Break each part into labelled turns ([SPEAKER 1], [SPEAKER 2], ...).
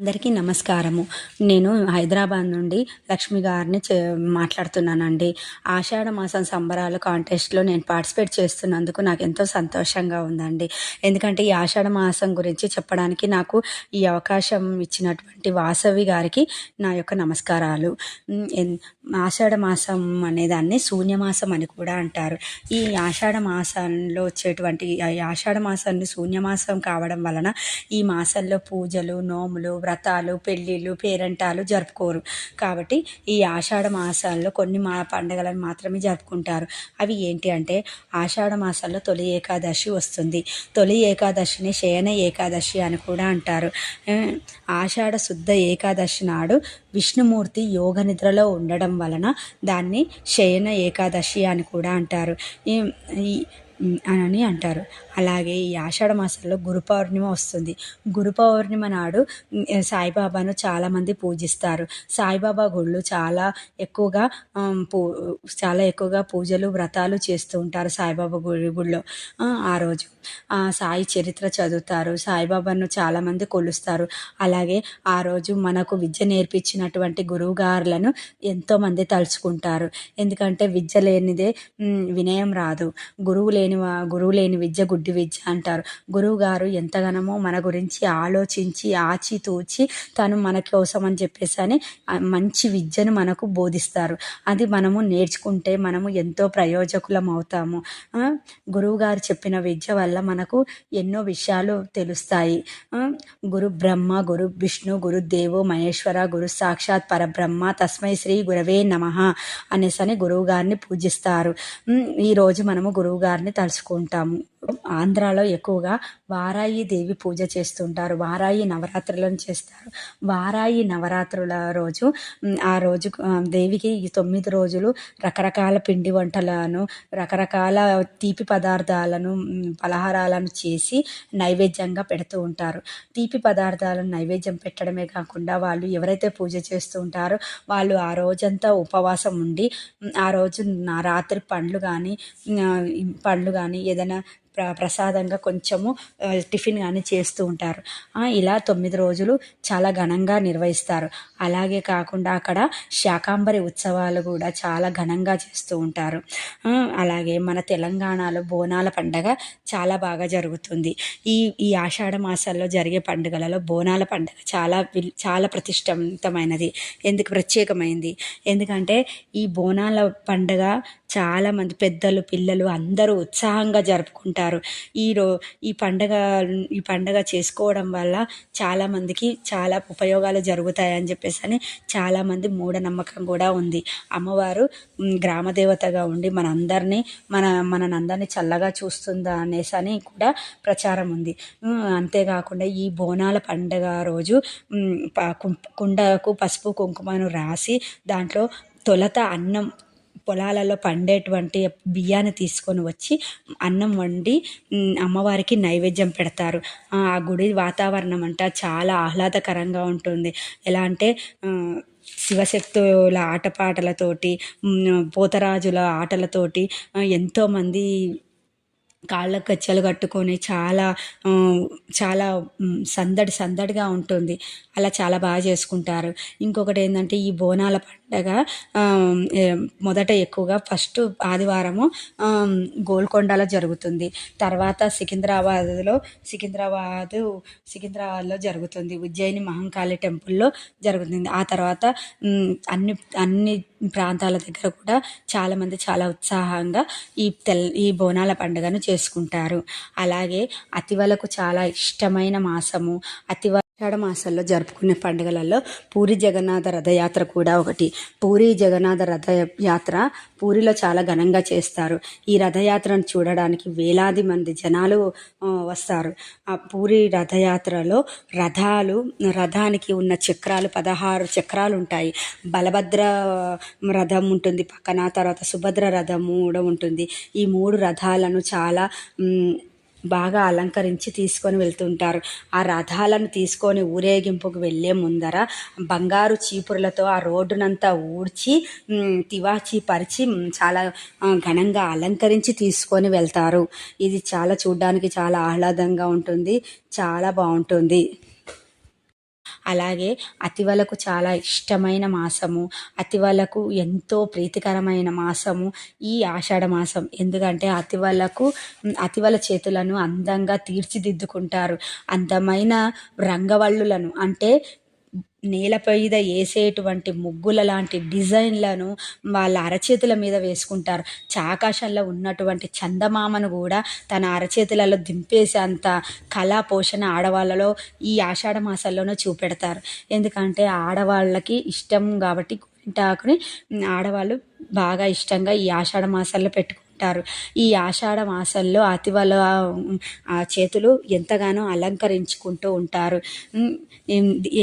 [SPEAKER 1] అందరికీ నమస్కారము నేను హైదరాబాద్ నుండి లక్ష్మి గారిని మాట్లాడుతున్నానండి ఆషాఢ మాసం సంబరాలు కాంటెస్ట్లో నేను పార్టిసిపేట్ చేస్తున్నందుకు నాకు ఎంతో సంతోషంగా ఉందండి ఎందుకంటే ఈ ఆషాఢ మాసం గురించి చెప్పడానికి నాకు ఈ అవకాశం ఇచ్చినటువంటి వాసవి గారికి నా యొక్క నమస్కారాలు ఆషాఢ మాసం అనేదాన్ని శూన్యమాసం అని కూడా అంటారు ఈ ఆషాఢ మాసంలో వచ్చేటువంటి ఆషాఢ మాసాన్ని శూన్యమాసం కావడం వలన ఈ మాసంలో పూజలు నోములు వ్రతాలు పెళ్ళిళ్ళు పేరంటాలు జరుపుకోరు కాబట్టి ఈ ఆషాఢ మాసాల్లో కొన్ని మా పండుగలను మాత్రమే జరుపుకుంటారు అవి ఏంటి అంటే ఆషాఢ మాసాల్లో తొలి ఏకాదశి వస్తుంది తొలి ఏకాదశిని శయన ఏకాదశి అని కూడా అంటారు ఆషాఢ శుద్ధ ఏకాదశి నాడు విష్ణుమూర్తి యోగ నిద్రలో ఉండడం వలన దాన్ని శయన ఏకాదశి అని కూడా అంటారు ఈ అని అంటారు అలాగే ఈ ఆషాఢ మాసంలో గురు పౌర్ణిమ వస్తుంది గురు పౌర్ణిమ నాడు సాయిబాబాను చాలామంది పూజిస్తారు సాయిబాబా గుళ్ళు చాలా ఎక్కువగా పూ చాలా ఎక్కువగా పూజలు వ్రతాలు చేస్తూ ఉంటారు సాయిబాబా గుడి గుళ్ళో ఆ రోజు సాయి చరిత్ర చదువుతారు సాయిబాబాను చాలామంది కొలుస్తారు అలాగే ఆ రోజు మనకు విద్య నేర్పించినటువంటి గురువుగారులను ఎంతోమంది తలుచుకుంటారు ఎందుకంటే విద్య లేనిదే వినయం రాదు గురువు లేని లేని గురువు లేని విద్య గుడ్డి విద్య అంటారు గురువు గారు ఎంతగానమో మన గురించి ఆలోచించి ఆచితూచి తను మనకి కోసం అని చెప్పేసి అని మంచి విద్యను మనకు బోధిస్తారు అది మనము నేర్చుకుంటే మనము ఎంతో ప్రయోజకులం అవుతాము గురువు గారు చెప్పిన విద్య వల్ల మనకు ఎన్నో విషయాలు తెలుస్తాయి గురు బ్రహ్మ గురు విష్ణు గురు దేవు మహేశ్వర గురు సాక్షాత్ పరబ్రహ్మ తస్మై శ్రీ గురవే నమ అనేసి అని గురువు గారిని పూజిస్తారు ఈరోజు మనము గురువు గారిని తలుచుకుంటాము ఆంధ్రాలో ఎక్కువగా వారాయి దేవి పూజ చేస్తుంటారు వారాయి నవరాత్రులను చేస్తారు వారాయి నవరాత్రుల రోజు ఆ రోజు దేవికి ఈ తొమ్మిది రోజులు రకరకాల పిండి వంటలను రకరకాల తీపి పదార్థాలను పలహారాలను చేసి నైవేద్యంగా పెడుతూ ఉంటారు తీపి పదార్థాలను నైవేద్యం పెట్టడమే కాకుండా వాళ్ళు ఎవరైతే పూజ చేస్తూ ఉంటారో వాళ్ళు ఆ రోజంతా ఉపవాసం ఉండి ఆ రోజు రాత్రి పండ్లు కానీ పండ్లు కానీ ఏదైనా ప్ర ప్రసాదంగా కొంచెము టిఫిన్ కానీ చేస్తూ ఉంటారు ఇలా తొమ్మిది రోజులు చాలా ఘనంగా నిర్వహిస్తారు అలాగే కాకుండా అక్కడ శాకాంబరి ఉత్సవాలు కూడా చాలా ఘనంగా చేస్తూ ఉంటారు అలాగే మన తెలంగాణలో బోనాల పండగ చాలా బాగా జరుగుతుంది ఈ ఈ ఆషాఢ మాసాల్లో జరిగే పండుగలలో బోనాల పండుగ చాలా చాలా ప్రతిష్టవంతమైనది ఎందుకు ప్రత్యేకమైంది ఎందుకంటే ఈ బోనాల పండుగ చాలామంది పెద్దలు పిల్లలు అందరూ ఉత్సాహంగా జరుపుకుంటారు ఈరో ఈ పండగ ఈ పండగ చేసుకోవడం వల్ల చాలామందికి చాలా ఉపయోగాలు జరుగుతాయని చెప్పేసి అని చాలామంది మూఢనమ్మకం కూడా ఉంది అమ్మవారు గ్రామదేవతగా ఉండి మనందరినీ మన మనందరినీ చల్లగా చూస్తుందా అనేసి అని కూడా ప్రచారం ఉంది అంతేకాకుండా ఈ బోనాల పండగ రోజు కుండకు పసుపు కుంకుమను రాసి దాంట్లో తొలత అన్నం పొలాలలో పండేటువంటి బియ్యాన్ని తీసుకొని వచ్చి అన్నం వండి అమ్మవారికి నైవేద్యం పెడతారు ఆ గుడి వాతావరణం అంట చాలా ఆహ్లాదకరంగా ఉంటుంది ఎలా అంటే శివశక్తుల ఆటపాటలతోటి పోతరాజుల ఆటలతోటి ఎంతోమంది కాళ్ళ కచ్చలు కట్టుకొని చాలా చాలా సందడి సందడిగా ఉంటుంది అలా చాలా బాగా చేసుకుంటారు ఇంకొకటి ఏంటంటే ఈ బోనాల పండుగ మొదటగా మొదట ఎక్కువగా ఫస్ట్ ఆదివారము గోల్కొండలో జరుగుతుంది తర్వాత సికింద్రాబాద్లో సికింద్రాబాద్ సికింద్రాబాద్లో జరుగుతుంది ఉజ్జయిని మహంకాళి టెంపుల్లో జరుగుతుంది ఆ తర్వాత అన్ని అన్ని ప్రాంతాల దగ్గర కూడా చాలామంది చాలా ఉత్సాహంగా ఈ తెల్ ఈ బోనాల పండుగను చేసుకుంటారు అలాగే అతివలకు చాలా ఇష్టమైన మాసము అతివ ఏడమాసంలో జరుపుకునే పండుగలలో పూరి జగన్నాథ రథయాత్ర కూడా ఒకటి పూరి జగన్నాథ రథ యాత్ర పూరిలో చాలా ఘనంగా చేస్తారు ఈ రథయాత్రను చూడడానికి వేలాది మంది జనాలు వస్తారు ఆ పూరి రథయాత్రలో రథాలు రథానికి ఉన్న చక్రాలు పదహారు చక్రాలు ఉంటాయి బలభద్ర రథం ఉంటుంది పక్కన తర్వాత సుభద్ర రథం కూడా ఉంటుంది ఈ మూడు రథాలను చాలా బాగా అలంకరించి తీసుకొని వెళ్తుంటారు ఆ రథాలను తీసుకొని ఊరేగింపుకు వెళ్ళే ముందర బంగారు చీపురులతో ఆ రోడ్డునంతా ఊడ్చి తివాచి పరిచి చాలా ఘనంగా అలంకరించి తీసుకొని వెళ్తారు ఇది చాలా చూడడానికి చాలా ఆహ్లాదంగా ఉంటుంది చాలా బాగుంటుంది అలాగే అతివలకు చాలా ఇష్టమైన మాసము అతివలకు ఎంతో ప్రీతికరమైన మాసము ఈ ఆషాఢ మాసం ఎందుకంటే అతివలకు అతివల చేతులను అందంగా తీర్చిదిద్దుకుంటారు అందమైన రంగవల్లులను అంటే నేలపైద వేసేటువంటి ముగ్గుల లాంటి డిజైన్లను వాళ్ళ అరచేతుల మీద వేసుకుంటారు చాకాశంలో ఉన్నటువంటి చందమామను కూడా తన అరచేతులలో దింపేసే అంత కళా పోషణ ఆడవాళ్ళలో ఈ ఆషాఢ మాసంలోనే చూపెడతారు ఎందుకంటే ఆడవాళ్ళకి ఇష్టం కాబట్టి గోరింటాకుని ఆడవాళ్ళు బాగా ఇష్టంగా ఈ ఆషాఢ మాసాల్లో పెట్టుకుంటారు అంటారు ఈ ఆషాఢ మాసంలో అతివల చేతులు ఎంతగానో అలంకరించుకుంటూ ఉంటారు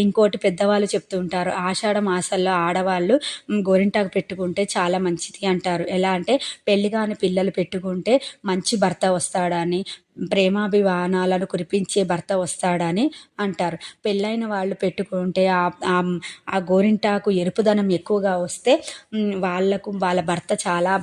[SPEAKER 1] ఇంకోటి పెద్దవాళ్ళు చెప్తూ ఉంటారు ఆషాఢ మాసంలో ఆడవాళ్ళు గోరింటాకు పెట్టుకుంటే చాలా మంచిది అంటారు ఎలా అంటే పెళ్లిగాని పిల్లలు పెట్టుకుంటే మంచి భర్త వస్తాడని ప్రేమాభిమానాలను కురిపించే భర్త వస్తాడని అంటారు పెళ్ళైన వాళ్ళు పెట్టుకుంటే ఆ గోరింటాకు ఎరుపుదనం ఎక్కువగా వస్తే వాళ్ళకు వాళ్ళ భర్త చాలా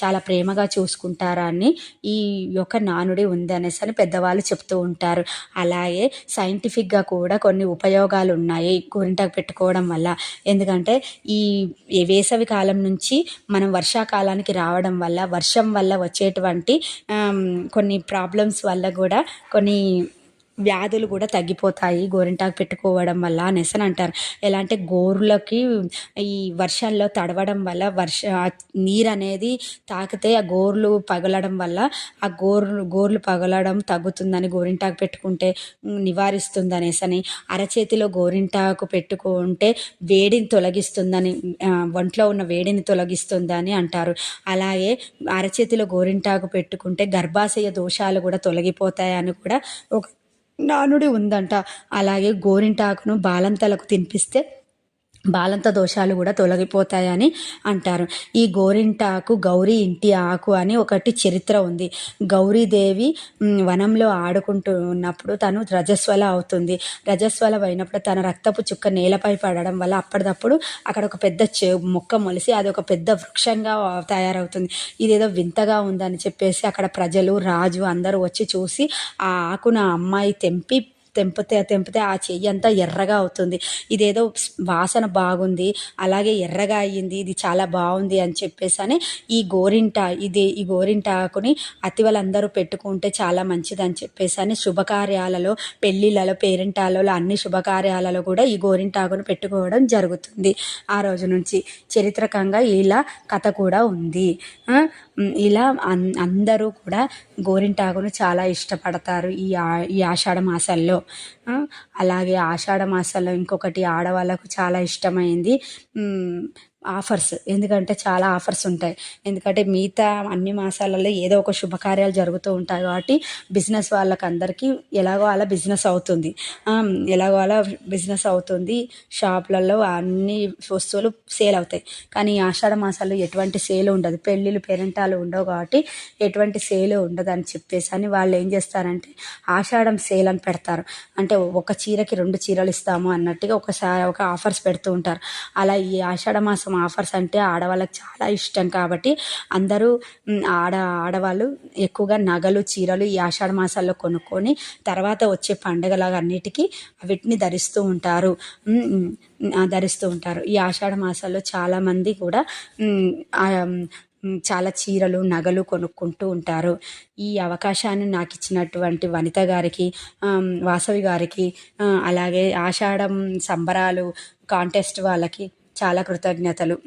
[SPEAKER 1] చాలా ప్రేమగా చూసుకుంటారని ఈ యొక్క నానుడి ఉందనేసి అని పెద్దవాళ్ళు చెప్తూ ఉంటారు అలాగే సైంటిఫిక్గా కూడా కొన్ని ఉపయోగాలు ఉన్నాయి గోరింటాకు పెట్టుకోవడం వల్ల ఎందుకంటే ఈ వేసవి కాలం నుంచి మనం వర్షాకాలానికి రావడం వల్ల వర్షం వల్ల వచ్చేటువంటి కొన్ని ప్రా ప్రాబ్లమ్స్ వల్ల కూడా కొన్ని వ్యాధులు కూడా తగ్గిపోతాయి గోరింటాకు పెట్టుకోవడం వల్ల అనేసి అని అంటారు ఎలా అంటే గోరులకి ఈ వర్షంలో తడవడం వల్ల వర్ష నీరు అనేది తాకితే ఆ గోర్లు పగలడం వల్ల ఆ గోర్లు గోర్లు పగలడం తగ్గుతుందని గోరింటాకు పెట్టుకుంటే నివారిస్తుంది అనేసి అని అరచేతిలో గోరింటాకు పెట్టుకుంటే వేడిని తొలగిస్తుందని ఒంట్లో ఉన్న వేడిని తొలగిస్తుందని అంటారు అలాగే అరచేతిలో గోరింటాకు పెట్టుకుంటే గర్భాశయ దోషాలు కూడా తొలగిపోతాయని కూడా ఒక నానుడి ఉందంట అలాగే గోరింటాకును బాలంతలకు తినిపిస్తే బాలంత దోషాలు కూడా తొలగిపోతాయని అంటారు ఈ గోరింటాకు గౌరీ ఇంటి ఆకు అని ఒకటి చరిత్ర ఉంది గౌరీదేవి వనంలో ఆడుకుంటూ ఉన్నప్పుడు తను రజస్వల అవుతుంది రజస్వల అయినప్పుడు తన రక్తపు చుక్క నేలపై పడడం వల్ల అప్పటిదప్పుడు అక్కడ ఒక పెద్ద మొక్క మొలిసి అది ఒక పెద్ద వృక్షంగా తయారవుతుంది ఇదేదో వింతగా ఉందని చెప్పేసి అక్కడ ప్రజలు రాజు అందరూ వచ్చి చూసి ఆ నా అమ్మాయి తెంపి తెంపితే తెంపితే ఆ చెయ్యి అంతా ఎర్రగా అవుతుంది ఇదేదో వాసన బాగుంది అలాగే ఎర్రగా అయ్యింది ఇది చాలా బాగుంది అని చెప్పేసి అని ఈ గోరింటా ఇది ఈ గోరింటాకుని అతివలందరూ పెట్టుకుంటే చాలా మంచిది అని చెప్పేసి అని శుభకార్యాలలో పెళ్ళిళ్ళలో పేరెంటాలలో అన్ని శుభకార్యాలలో కూడా ఈ గోరింటాకును పెట్టుకోవడం జరుగుతుంది ఆ రోజు నుంచి చరిత్రకంగా ఇలా కథ కూడా ఉంది ఇలా అందరూ కూడా గోరింటాకును చాలా ఇష్టపడతారు ఈ ఆ ఈ ఆషాఢ మాసాల్లో అలాగే ఆషాఢ మాసంలో ఇంకొకటి ఆడవాళ్ళకు చాలా ఇష్టమైంది ఆఫర్స్ ఎందుకంటే చాలా ఆఫర్స్ ఉంటాయి ఎందుకంటే మిగతా అన్ని మాసాలలో ఏదో ఒక శుభకార్యాలు జరుగుతూ ఉంటాయి కాబట్టి బిజినెస్ వాళ్ళకి అందరికీ ఎలాగో అలా బిజినెస్ అవుతుంది ఎలాగో అలా బిజినెస్ అవుతుంది షాపులలో అన్ని వస్తువులు సేల్ అవుతాయి కానీ ఆషాఢ మాసాల్లో ఎటువంటి సేల్ ఉండదు పెళ్ళిళ్ళు పేరెంటాలు ఉండవు కాబట్టి ఎటువంటి సేల్ ఉండదు అని చెప్పేసి అని వాళ్ళు ఏం చేస్తారంటే ఆషాఢం సేల్ అని పెడతారు అంటే ఒక చీరకి రెండు చీరలు ఇస్తాము అన్నట్టుగా ఒకసారి ఒక ఆఫర్స్ పెడుతూ ఉంటారు అలా ఈ ఆషాఢ మాసం కోసం ఆఫర్స్ అంటే ఆడవాళ్ళకి చాలా ఇష్టం కాబట్టి అందరూ ఆడ ఆడవాళ్ళు ఎక్కువగా నగలు చీరలు ఈ ఆషాఢ మాసాల్లో కొనుక్కొని తర్వాత వచ్చే పండుగలాగా అన్నిటికీ వీటిని ధరిస్తూ ఉంటారు ధరిస్తూ ఉంటారు ఈ ఆషాఢ మాసాల్లో చాలామంది కూడా చాలా చీరలు నగలు కొనుక్కుంటూ ఉంటారు ఈ అవకాశాన్ని నాకు ఇచ్చినటువంటి వనిత గారికి వాసవి గారికి అలాగే ఆషాఢం సంబరాలు కాంటెస్ట్ వాళ్ళకి చాలా కృతజ్ఞతలు